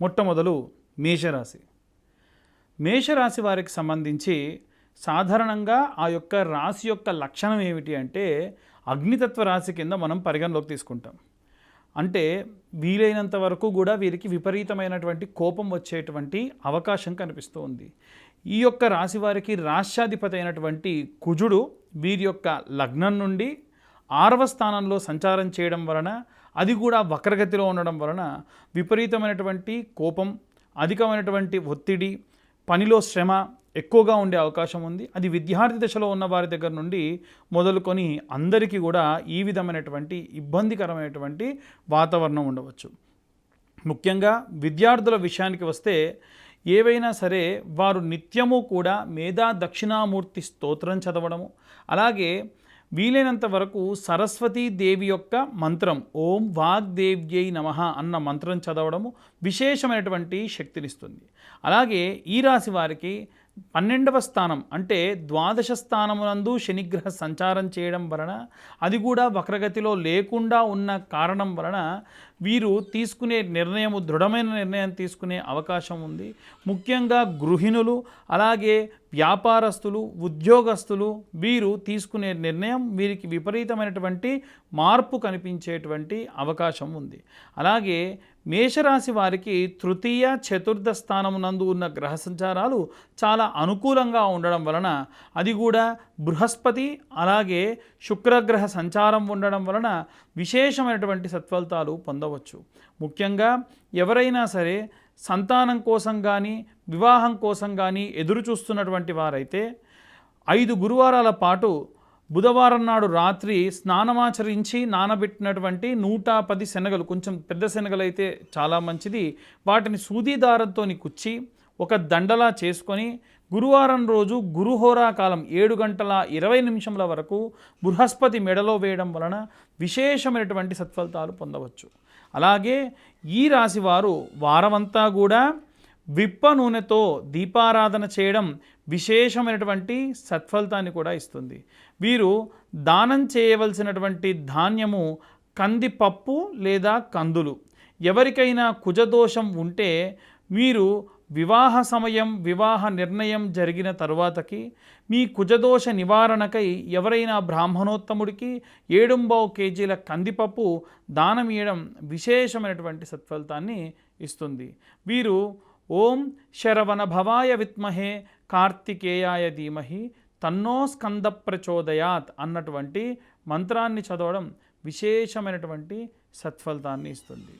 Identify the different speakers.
Speaker 1: మొట్టమొదలు మేషరాశి. మేషరాశి వారికి సంబంధించి సాధారణంగా ఆ యొక్క రాశి యొక్క లక్షణం ఏమిటి అంటే అగ్నితత్వ రాశి కింద మనం పరిగణలోకి తీసుకుంటాం. అంటే వీలైనంత వరకు కూడా వీరికి విపరీతమైనటువంటి కోపం వచ్చేటువంటి అవకాశం కనిపిస్తూ ఉంది ఈ యొక్క రాశి వారికి రాష్ట్రాధిపతి అయినటువంటి కుజుడు వీరి యొక్క లగ్నం నుండి ఆరవ స్థానంలో సంచారం చేయడం వలన అది కూడా వక్రగతిలో ఉండడం వలన విపరీతమైనటువంటి కోపం అధికమైనటువంటి ఒత్తిడి పనిలో శ్రమ ఎక్కువగా ఉండే అవకాశం ఉంది. అది విద్యార్థి దశలో ఉన్న వారి దగ్గర నుండి మొదలుకొని అందరికీ కూడా ఈ విధమైనటువంటి ఇబ్బందికరమైనటువంటి వాతావరణం ఉండవచ్చు. ముఖ్యంగా విద్యార్థుల విషయానికి వస్తే ఏవైనా సరే వారు నిత్యము కూడా మేధా దక్షిణామూర్తి స్తోత్రం చదవడము అలాగే వీలైనంత వరకు సరస్వతీ దేవి యొక్క మంత్రం ఓం వాగ్దేవ్యై నమ అన్న మంత్రం చదవడము విశేషమైనటువంటి శక్తినిస్తుంది. అలాగే ఈ రాశి వారికి పన్నెండవ స్థానం అంటే ద్వాదశ స్థానమునందు శనిగ్రహ సంచారం చేయడం వలన అది కూడా వక్రగతిలో లేకుండా ఉన్న కారణం వలన వీరు తీసుకునే నిర్ణయము దృఢమైన నిర్ణయం తీసుకునే అవకాశం ఉంది. ముఖ్యంగా గృహిణులు అలాగే వ్యాపారస్తులు ఉద్యోగస్తులు వీరు తీసుకునే నిర్ణయం వీరికి విపరీతమైనటువంటి మార్పు కనిపించేటువంటి అవకాశం ఉంది. అలాగే మేషరాశి వారికి తృతీయ చతుర్థ స్థానమునందు ఉన్న గ్రహ సంచారాలు చాలా అనుకూలంగా ఉండడం వలన అది కూడా బృహస్పతి అలాగే శుక్రగ్రహ సంచారం ఉండడం వలన విశేషమైనటువంటి సత్ఫలితాలు పొందవచ్చు. ముఖ్యంగా ఎవరైనా సరే సంతానం కోసం కానీ వివాహం కోసం కానీ ఎదురు చూస్తున్నటువంటి వారైతే ఐదు గురువారాల పాటు బుధవారం నాడు రాత్రి స్నానమాచరించి నానబెట్టినటువంటి నూట పది శనగలు కొంచెం పెద్ద శనగలు అయితే చాలా మంచిది. వాటిని సూది దారంతో కుచ్చి ఒక దండలా చేసుకొని గురువారం రోజు గురుహోరా కాలం ఏడు గంటల ఇరవై నిమిషంల వరకు బృహస్పతి మెడలో వేయడం వలన విశేషమైనటువంటి సత్ఫలితాలు పొందవచ్చు. అలాగే ఈ రాశివారు వారమంతా కూడా విప్ప నూనెతో దీపారాధన చేయడం విశేషమైనటువంటి సత్ఫలితాన్ని కూడా ఇస్తుంది. వీరు దానం చేయవలసినటువంటి ధాన్యము కందిపప్పు లేదా కందులు. ఎవరికైనా కుజదోషం ఉంటే మీరు వివాహ సమయం వివాహ నిర్ణయం జరిగిన తరువాతకి మీ కుజదోష నివారణకై ఎవరైనా బ్రాహ్మణోత్తముడికి ఏడుంబావు కేజీల కందిపప్పు దానం ఇవ్వడం విశేషమైనటువంటి సత్ఫలితాన్ని ఇస్తుంది. వీరు ఓం శరవణ భవాయ విత్మహే కార్తికేయాయ ధీమహి తన్నో స్కంద ప్రచోదయాత్ అన్నటువంటి మంత్రాన్ని చదవడం విశేషమైనటువంటి సత్ఫలితాన్ని ఇస్తుంది.